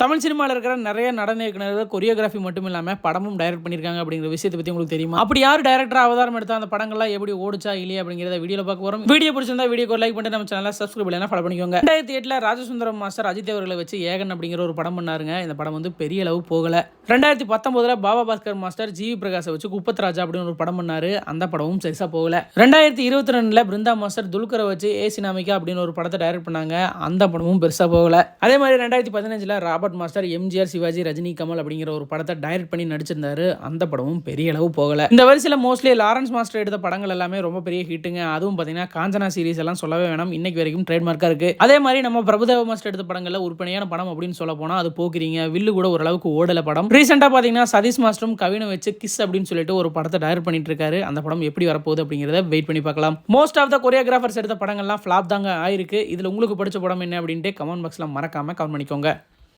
தமிழ் சினிமாவில் இருக்கிற நிறைய நடன இயக்குநர்கள் கொரியோகிராஃபி மட்டும் இல்லாமல் படமும் டைரக்ட் பண்ணியிருக்காங்க அப்படிங்கிற விஷயத்தை பற்றி உங்களுக்கு தெரியுமா? அப்படி யார் டைரக்டர் அவதாரம் எடுத்தால் அந்த படங்கள்லாம் எப்படி ஓடிச்சா இல்லையா அப்படிங்கிறத வீடியோவில் பார்க்க வரும் வீடியோ பிடிச்சிருந்தா வீடியோ லைக் பண்ணிட்டு நம்ம சேனலை சப்ஸ்கிரைப் பண்ணலாம் ஃபாலோ பண்ணிக்கோங்க. ரெண்டாயிரத்தி எட்டில் ராஜசுந்தரம் மாஸ்டர் அஜித் அவர்களை வச்சு ஏகன் அப்படிங்கிற ஒரு படம் பண்ணாருங்க. இந்த படம் வந்து பெரிய அளவு போகலை. ரெண்டாயிரத்தி பத்தொம்போதில் பாபா பாஸ்கர் மாஸ்டர் ஜிவி பிரகாஷை வச்சு குப்பத் ராஜா அப்படின்னு ஒரு படம் பண்ணாரு. அந்த படமும் சரிசாக போகலை. ரெண்டாயிரத்தி இருபத்தி ரெண்டில் பிருந்தா மாஸ்டர் துல்கரை வச்சு ஏ சினாமிகா அப்படின்னு ஒரு படத்தை டைரக்ட் பண்ணாங்க. அந்த படமும் பெருசாக போகலை. அதே மாதிரி ரெண்டாயிரத்தி பதினஞ்சில் ராபர்ட் மாஸ்டர் எம்ஜிஆர் சிவாஜி ரஜினி கமல் அப்படிங்கிற ஒரு படத்தை டைரக்ட் பண்ணி நடிச்சிருந்தாரு. அந்த படமும் பெரிய அளவு போகல. இந்த வரிசையில் மோஸ்ட்லி லாரன்ஸ் மாஸ்டர் எடுத்த படங்கள் எல்லாமே ரொம்ப பெரிய ஹிட்டுங்க அதுவும் பார்த்தீங்கன்னா காஞ்சனா சீரிஸ் எல்லாம் சொல்லவே வேணாம். இன்னைக்கு வரைக்கும் ட்ரேட்மார்க்காக இருக்கு. அதே மாதிரி நம்ம பிரபுதேவ மாஸ்டர் எடுத்த படங்களில் உற்பத்தியான படம் அப்படின்னு சொல்ல போனால் அது போக்குறீங்க. வில்லு கூட ஓரளவுக்கு ஓடல படம். ரீசெண்டாக பார்த்தீங்கன்னா சதீஷ் மாஸ்டரும் கவினை வச்சு கிஸ் அப்படின்னு சொல்லிட்டு ஒரு படத்தை டைரக்ட் பண்ணிட்டு இருக்காரு. அந்த படம் எப்படி வரப்போகுது அப்படிங்கிறத வெயிட் பண்ணி பார்க்கலாம். மோஸ்ட் ஆஃப் த கொரியோகிராஃபர்ஸ் எடுத்த படங்கள்லாம் ஃப்ளாப் தாங்க ஆயிருக்கு. இதில் உங்களுக்கு பிடிச்ச படம் என்ன அப்படின்ட்டு கமெண்ட் பாக்ஸில் மறக்காம கமெண்ட் பண்ணிக்கோங்க.